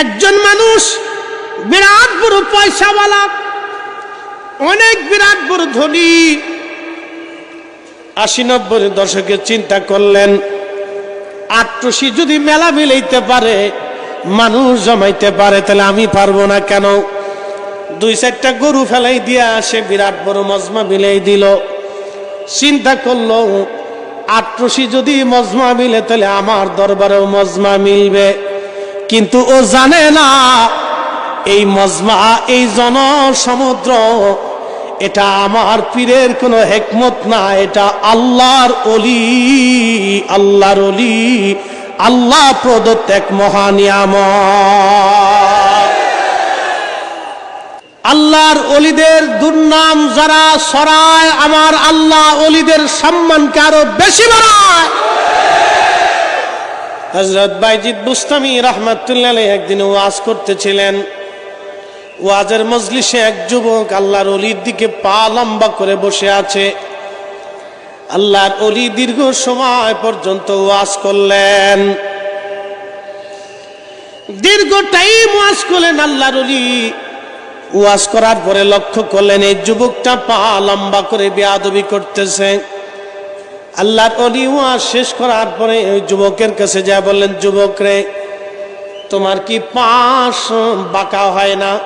একজন মানুষ বিরাট বড় পয়সাওয়ালা, অনেক বিরাট বড় ধনী। আশি নব্বই দশকে চিন্তা করলেন আট্রসি যদি মেলা মিলাইতে পারে, মানুষ জমাইতে পারে, তাহলে আমি পারব না কেন? দুই চারটা গরু ফেলাই দিয়া সে বিরাট বড় মজমা মিলাই দিল। চিন্তা করল আট্রসি যদি মজমা মিলে, তাহলে আমার দরবারেও মজমা মিলবে। কিন্তু ও জানে না, এই মজমা, এই জনসমুদ্র, এটা আমার পীরের কোনো হেকমত না, এটা আল্লাহর অলি আল্লাহর অলি আল্লাহ প্রদত্ত এক মহানিয়াম আল্লাহর অলিদের দুর্নাম যারা সরায়, আমার আল্লাহ অলিদের সম্মানকে আরও বেশি বাড়ায়। হজরত বাইজিদ বুস্তামি রহমতুল্লাহ একদিন ওয়াজ করতেছিলেন। ওয়াজের মজলিসে এক যুবক আল্লাহর অলির দিকে পা লম্বা করে বসে আছে। আল্লাহর অলি দীর্ঘ সময় পর্যন্ত ওয়াজ করলেন। দীর্ঘ টাইম ওয়াজ করলেন আল্লাহর অলি ওয়াজ করার পরে লক্ষ্য করলেন এই যুবকটা পা লম্বা করে বেয়াদবি করতেছে। আল্লাহর অলি ওয়াজ শেষ করার পরে ওই যুবকের কাছে যা বললেন, যুবক রে, তোমার কি পাশ বাঁকা হয় না?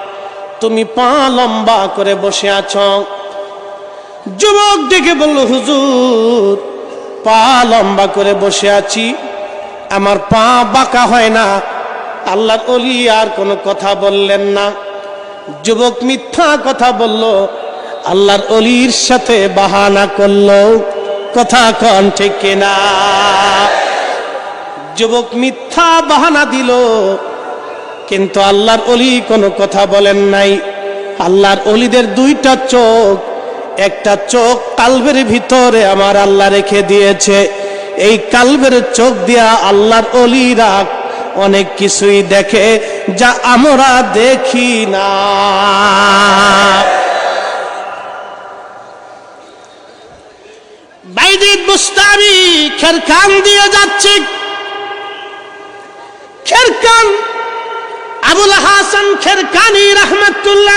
তুমি পা লম্বা করে বসে আছো? যুবক ডেকে বলল, হুজুর, পা লম্বা করে বসে আছি। আমার পা বাঁকা হয় না। আল্লাহর অলি আর কোনো কথা বললেন না। যুবক মিথ্যা কথা বলল, আল্লাহর অলির সাথে বাহানা করল। কথা কন ঠিক কিনা? যুবক মিথ্যা বাহানা দিল, কিন্তু আল্লাহর অলি কোনো কথা বলেন নাই। আল্লাহর অলিদের দুইটা চোখ, একটা চোখ কালবের ভিতরে আমার আল্লাহ রেখে দিয়েছে। এই কালবের চোখ দিয়া আল্লাহর অলিরা অনেক কিছুই দেখে, যা আমরা দেখি না। বাইদিক বুস্তামি খেরকান দিয়ে যাচ্ছে। খেরকান আবুল হাসান রহমতুল্লাহ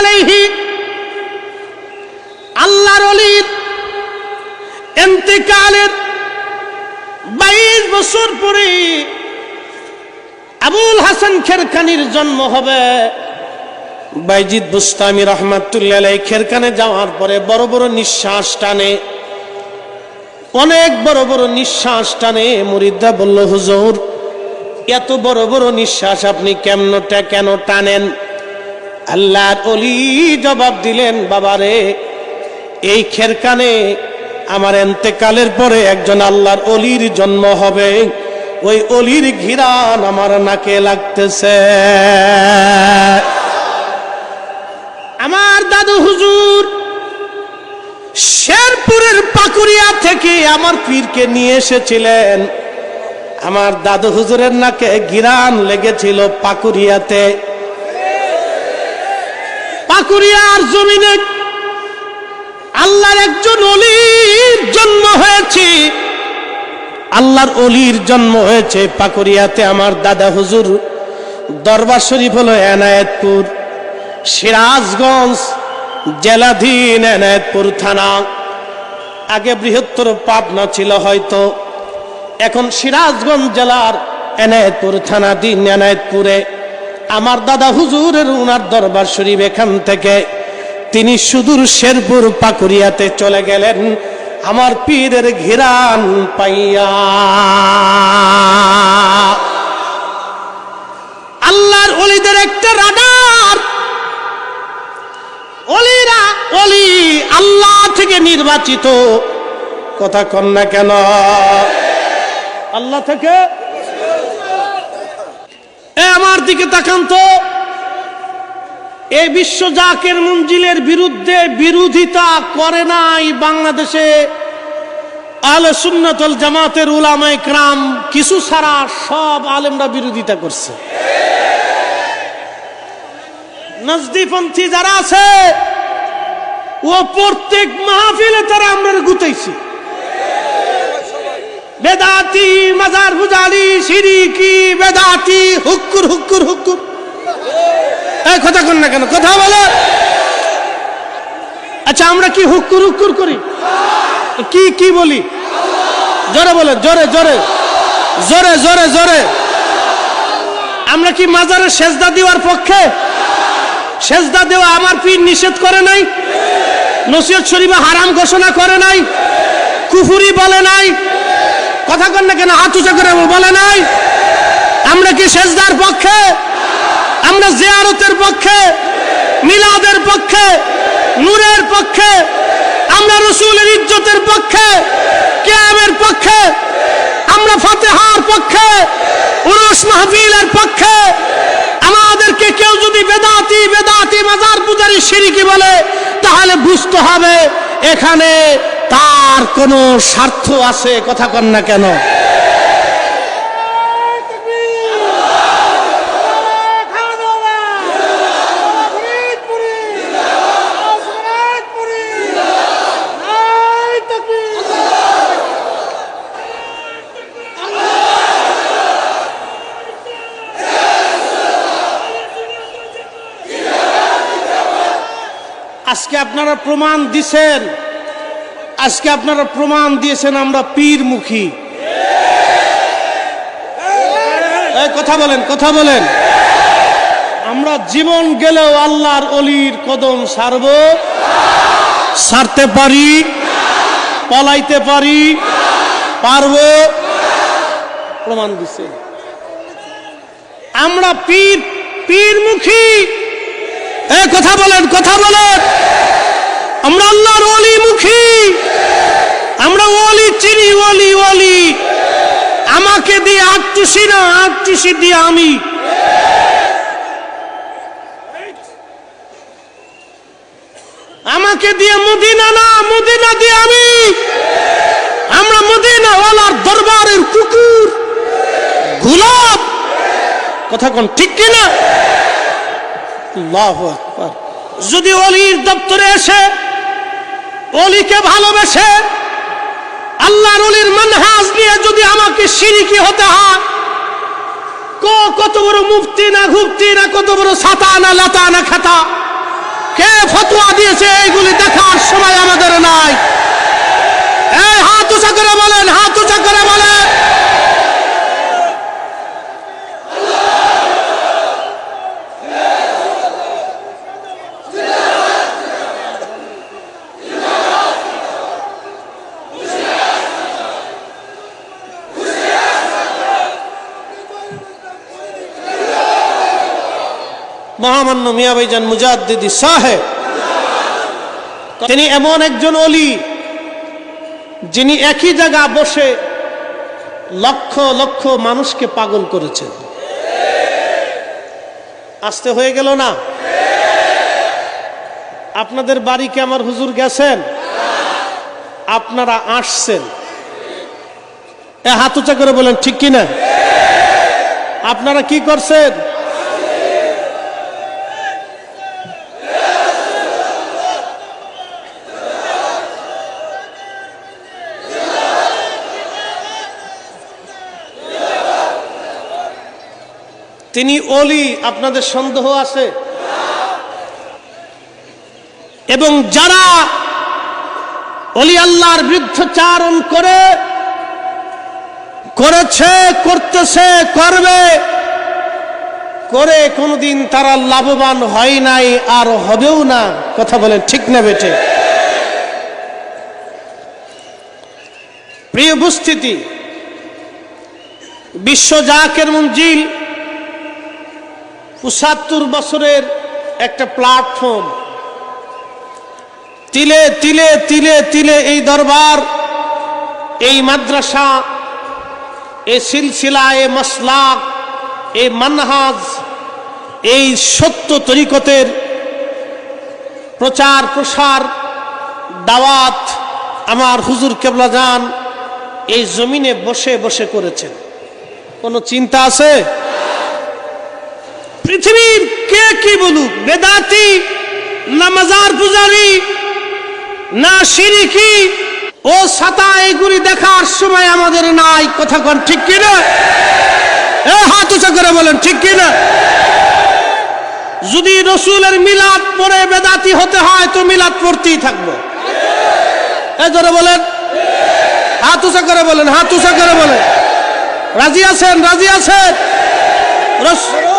আল্লাহর অলির বাইশ বছর পরে আবুল হাসান খেরকানির জন্ম হবে। বাইজিদ বুস্তামি রহমাতুল্লাহ খেরকানে যাওয়ার পরে বড় বড় নিঃশ্বাস টানে। অনেক বড় বড় নিঃশ্বাস টানে। মুরিদা বলল, হুজুর, এত বড় বড় নিঃশ্বাস আপনি কেমনটা কেন টানেন? আল্লাহর অলি জবাব দিলেন, বাবারে, এই খেরকানে আমার এন্তেকালের পরে একজন আল্লাহর অলির জন্ম হবে। ওই অলির ঘিরান আমার নাকে লাগতেছে। আমার দাদু হুজুর শেরপুরের পাকুরিয়া থেকে আমার পীরকে নিয়ে এসেছিলেন। আমার দাদু হুজুরের নাকে গিরান লেগেছিল পাকুরিয়াতে পাকুরিয়ার জমিনে আল্লাহর একজন অলির জন্ম হয়েছে। আল্লাহর অলির জন্ম হয়েছে পাকুরিয়াতে আমার দাদা হুজুর দরবার শরীফ হলো এনায়েতপুর, সিরাজগঞ্জ জেলাধীন এনায়েতপুর থানা। আগে বৃহত্তর পাবনা ছিল হয়তো। এখন সিরাজগঞ্জ জেলার এনায়েতপুর থানাধীন এনায়েতপুরে আমার দাদা হুজুরের উনার দরবার শরীফ এখান থেকে তিনি সুদূর শেরপুর পাকুরিয়াতে চলে গেলেন আমার পীরের ঘিরান পাইয়া। আল্লাহর অলিদের একটা রাডার। অলিরা অলি নির্বাচিত কথা কন না কেন? আল্লাহ থেকে। আমার দিকে তাকান তো। এই বিশ্ব জাকের মঞ্জিলের বিরুদ্ধে বিরোধিতা করে নাই বাংলাদেশে। আলে সুন্নতল জামাতের উলামায় ক্রাম কিছু ছাড়া সব আলেমরা বিরোধিতা করছে। নজদিপন্থী যারা আছে ও প্রত্যেক মাহফিলে তারা আমরা গুতাইছি। বেদাতি, মাজার বুজালি, সিরিকি, বেদাতি হুক্কুর হুক্কুর। এই কথা কন না কেন? কথা বলো। আচ্ছা আমরা কি হুক্কুর হুক্কুর করি? কি কি বলি? জোরে বলে, জোরে জোরে। জোরে জোরে জোরে। আমরা কি মাজারে সেজদা দেওয়ার পক্ষে? সেজদা দেওয়া আমার পীর নিষেধ করে নাই? নসিহত শরীফে হারাম ঘোষণা করে নাই, কুফুরি বলে নাই, কথা কন না কেন, হাত উঁচা করে বলে নাই। আমরা কি সেজদার পক্ষে? আমরা জিয়ারতের পক্ষে? মিলাদের পক্ষে? নূরের পক্ষে? আমরা রসুলের ইজ্জতের পক্ষে? কেয়ামের পক্ষে? আমরা ফাতেহার পক্ষে? উরুস মাহফিলের পক্ষে? আমাদেরকে কেউ যদি বেদাতি বেদাতি মাজার পূজারি সিরিকি বলে তাহলে বুঝতে হবে এখানে তার কোনো স্বার্থ আছে কথা কন না কেন? আজকে আপনারা প্রমাণ দিছেন। আজকে আপনারা প্রমাণ দিয়েছেন আমরা পীরমুখী। কথা বলেন কথা বলেন। আমরা জীবন গেলেও আল্লাহর অলির কদম সারব। সারতে পারি। পলাইতে পারি। পারব। প্রমাণ দিছে। আমরা পীর পীরমুখী। কথা বলেন কথা বলেন। আমরা আল্লাহর অলি মুখী। আমরা ওলি চিনি, ওলি ওলি। আমাকে দিয়ে আটটুসি না, আটটুসি দিয়ে আমি। আমাকে দিয়ে মদিনা না, মদিনা দিয়ে আমি। আমরা মদিনা ওয়ালার দরবারের কুকুর গোলাপ কথা কোন ঠিক কিনা? যদি অলির দপ্তরে এসে অলিকে ভালোবেসে আল্লাহর অলির মানহাজ নিয়ে যদি আমাকে সিরিকি হতে হয়, ক- কত বড় মুফতি না ঘুপ্তি না কত বড় ছাতা, না লতা, না খাতা, কে ফতোয়া দিয়েছে এইগুলি দেখার সময় আমাদের নাই এই হাত উঁচা করে বলেন হাত উঁচা করে বলেন মহামান্য মিয়া ভাইজান মুজাদ্দিদি সাহেব। তিনি এমন একজন অলি, যিনি একই জায়গা বসে লক্ষ লক্ষ মানুষকে পাগল করেছেন। আসতে হয়ে গেল না? আপনাদের বাড়িকে আমার হুজুর গেছেন? আপনারা আসছেন। এ হাত উঁচা করে বলেন, ঠিক কিনা? আপনারা কি করছেন? তিনি অলি আপনাদের সন্দেহ আছে? এবং যারা অলি আল্লাহর বিরুদ্ধচারণ করে, করেছে, করতেছে, করবে, করে কোনোদিন তারা লাভবান হয় নাই আর হবেও না। কথা বলেন ঠিক না বেটে প্রিয় উপস্থিতি, বিশ্ব জাকের মঞ্জিল পঁচাত্তর বছরের একটা প্ল্যাটফর্ম তিলে তিলে তিলে তিলে এই দরবার, এই মাদ্রাসা এ সিলসিলা, এ মসলাক, এ মানহাজ, এই সত্য তরিকতের প্রচার, প্রসার, দাওয়াত আমার হুজুর কেবলা যান এই জমিনে বসে বসে করেছেন। কোনো চিন্তা আছে? পৃথিবীর কে কি বলুক? বেদাতি, না মাজার পূজারি, না সিরিকি, ও সাতা এগুলি দেখার সময় আমাদের নাই। কথা কন, ঠিক কিনা? এ, হাত উঁচা করে বলেন, ঠিক কিনা? যদি রসুলের মিলাদ পরে বেদাতি হতে হয়, তো মিলাদ পড়তেই থাকব। এই ধরে বলেন। হাত উঁচা করে বলেন, হাত উঁচা করে বলেন। রাজি আছেন রাজি আছেন? রস-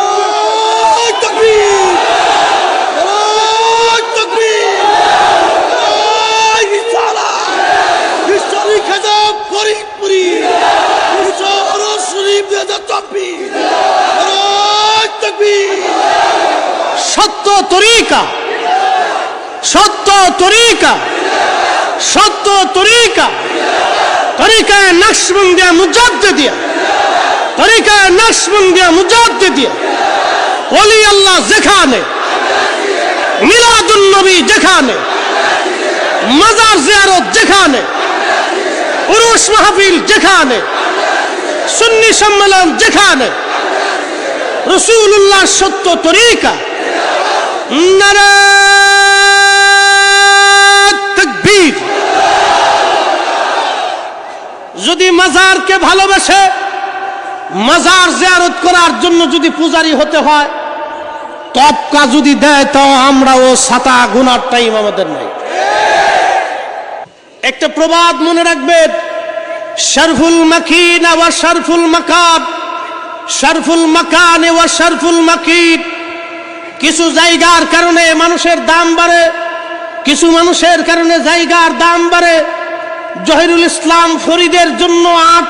সত্য তরিকা। সত্য তরিকা। সত্য তরিকা। তরিকায় নকশবন্দিয়া মুজাদ্দিদিয়া তরিকায় নকশবন্দিয়া মুজাদ্দিদিয়া ওলি আল্লাহ যেখানে, মিলাদুন্নবী যেখানে, মাজার জিয়ারত যেখানে উরুস মাহফিল যেখানে, সুন্নি সম্মেলন যেখানে রসুল্লাহ সত্য তরিকা তাকবীর। যদি মাজারকে ভালোবাসে মাজার জিয়ারত করার জন্য যদি পূজারি হতে হয় তপকা যদি দেয়, তাও আমরা ও সাতা গুনার টাইম আমাদের নাই। একটা প্রবাদ মনে রাখবেন, শরফুল মাকিন আবার শরফুল মাকান শরফুল মাকান ওয়া শরফুল মাকিন কিছু জায়গার কারণে মানুষের দাম বাড়ে, কিছু মানুষের কারণে জায়গার দাম বাড়ে। জহিরুল ইসলাম ফরিদের জন্য আট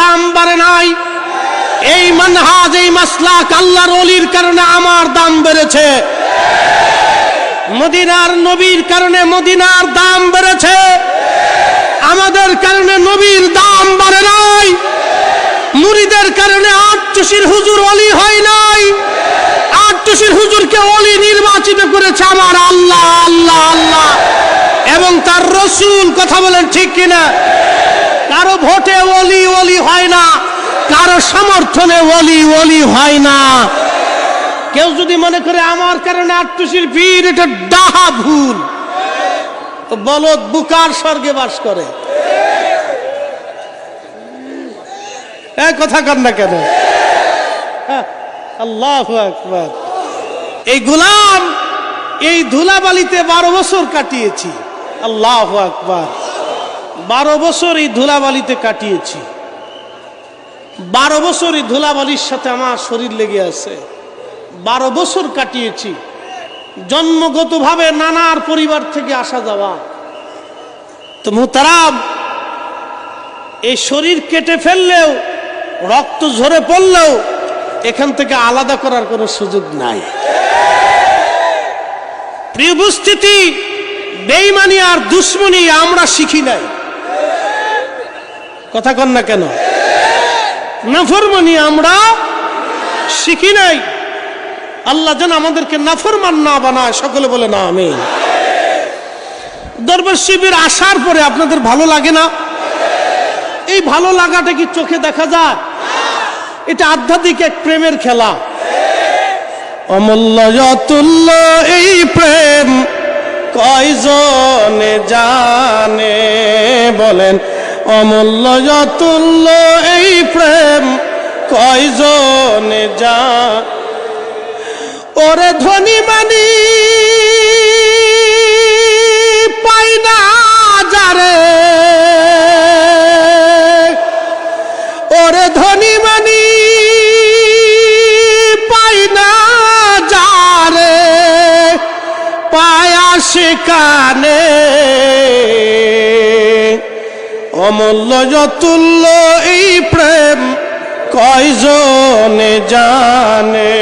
দাম বাড়ে নাই। এই মানহাজ, এই মাসলাক আল্লাহর অলির কারণে আমার দাম বেড়েছে। মদিনার নবীর কারণে মদিনার দাম বেড়েছে। আমাদের কারণে নবীর দাম বাড়ে নাই। মুরিদের কারণে আট চুষির হুজুর অলি হয় নাই। আট চুষির হুজুরকে অলি নির্বাচিত করেছে আমার আল্লাহ আল্লাহ আল্লাহ। এবং তার রসুল কথা বলেন ঠিক কিনা? কারও ভোটে অলি অলি হয় না। কারও সমর্থনে অলি অলি হয় না। কেউ যদি মনে করে আমার কারণে আটটুসির পীর, এটা ডাহা ভুল। বলদ বুকার স্বর্গে বাস করে। কথা কর না কেন? আল্লাহ আকবার। এই গুলাম এই ধুলাবালিতে বারো বছর কাটিয়েছি। আল্লাহ আকবার। বারো বছর এই ধুলাবালিতে কাটিয়েছি। বারো বছর এই ধুলাবালির সাথে আমার শরীর লেগে আছে। বারো বছর কাটিয়েছি। জন্মগতভাবে নানার পরিবার থেকে আসা যাওয়া। তো মুতারাম এই শরীর কেটে ফেললেও, রক্ত ঝরে পড়লেও, এখান থেকে আলাদা করার কোনো সুযোগ নাই। প্রিয় উপস্থিতি বেইমানি আর দুশ্মনী আমরা শিখি নাই। কথা কন না কেন? নাফরমানি আমরা শিখি নাই। আল্লাহ যেন আমাদেরকে নাফরমান না বানায়, সকলে বলে না আমি দরবার শিবির আসার পরে আপনাদের ভালো লাগে না? এই ভালো লাগাটা কি চোখে দেখা যায়? এটা আধ্যাত্মিক এক প্রেমের খেলা। অমূল্য এই প্রেম কয়জনে জানে বলেন অমূল্য যতুল্য এই প্রেম কয়জনে যা ওরে ধনী মানি পাই না যারে। ওরে ধনী মানি পাই না যারে। পায়া সেখানে অমূল্য যতুল্য এই প্রেম কয়জনে জানে?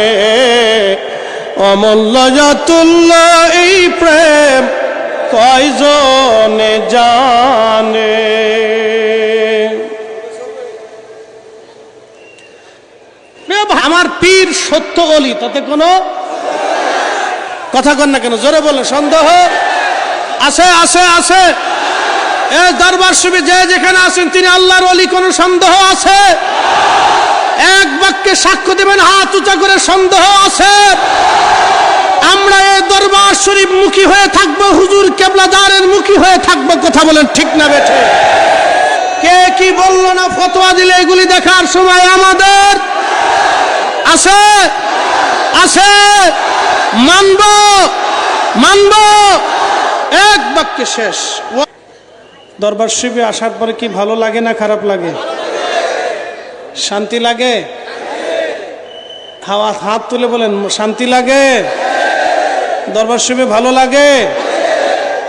অমূল্য যতুল্য এই প্রেম কয়জনে জানে? আমার পীর সত্য অলি তাতে কোনো কথা কন না কেন? জোরে বলে সন্দেহ আছে আছে আছে দরবার শিবে যে যেখানে আছেন, তিনি আল্লাহর অলি সন্দেহ আছে? এক বাক্যে সাক্ষ্য দেবেন, হাত উঁচা করে সন্দেহ আছে? আমরা এই দরবার শরীফ মুখী হয়ে হুজুর কেবলাদারের মুখী হয়ে কথা বলেন ঠিক না বেঠে? কে কি বলল না ফতোয়া দিলে এগুলি দেখার সময় আমাদের? আছে? আছে? মানব? মানব? এক বাক্যে শেষ। দরবার শিবে আসার পরে কি ভালো লাগে না খারাপ লাগে? শান্তি লাগে? হাওয়া হাত তুলে বলেন, শান্তি লাগে? দরবার শিবে ভালো লাগে?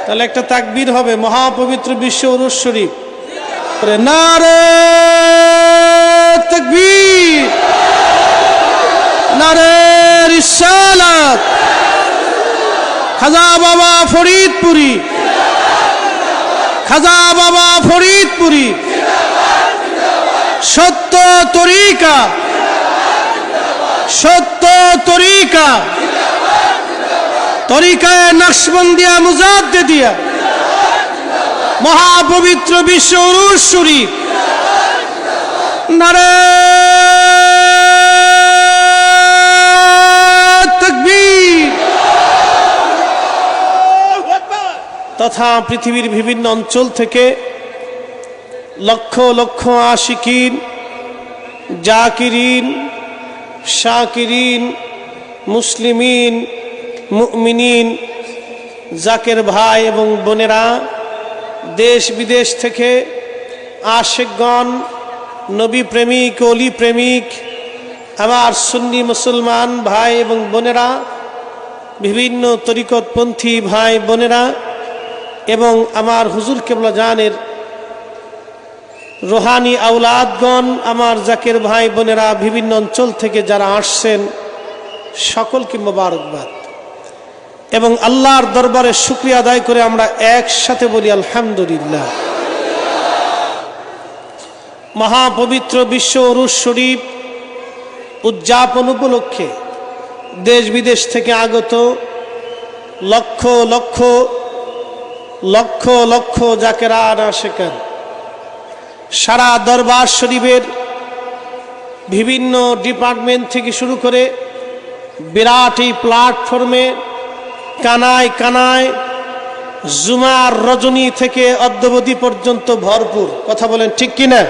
তাহলে একটা তাকবীর হবে, মহাপবিত্র বিশ্ব উরুস শরীফ। নারে তাকবীর! বাবা ফরিদপুরি! খাজা বাবা ফরিদপুরি। সত্য তরিকা। সত্য তরিকা। তরিকায় নকশবন্দিয়া মুজাদ্দে দিয়া মহাপবিত্র বিশ্ব শরীফ। নারে তথা পৃথিবীর বিভিন্ন অঞ্চল থেকে লক্ষ লক্ষ আশিকিন, জাকিরিন, শাকিরিন, মুসলিমিন, মুমিনিন, জাকের ভাই এবং বোনেরা দেশ বিদেশ থেকে আশেকগণ নবী প্রেমিক অলি প্রেমিক আবার সুন্নি মুসলমান ভাই এবং বোনেরা, বিভিন্ন তরিকতপন্থী ভাই বোনেরা এবং আমার হুজুর কেবলা জানের রোহানি আউলাদগণ আমার জাকের ভাই বোনেরা বিভিন্ন অঞ্চল থেকে যারা আসছেন, সকলকে মোবারকবাদ। এবং আল্লাহর দরবারে শুক্রিয়া আদায় করে আমরা একসাথে বলি, আলহামদুলিল্লাহ। মহাপবিত্র বিশ্ব অরুষ শরীফ উদযাপন উপলক্ষে দেশ বিদেশ থেকে আগত লক্ষ লক্ষ লক্ষ লক্ষ জাকেরা আশেকার সারা দরবার শরীফের বিভিন্ন ডিপার্টমেন্ট থেকে শুরু করে বিরাট এই প্ল্যাটফর্মে কানায় কানায় জুমার রজনী থেকে অদ্যবধি পর্যন্ত ভরপুর। কথা বলেন ঠিক কিনা?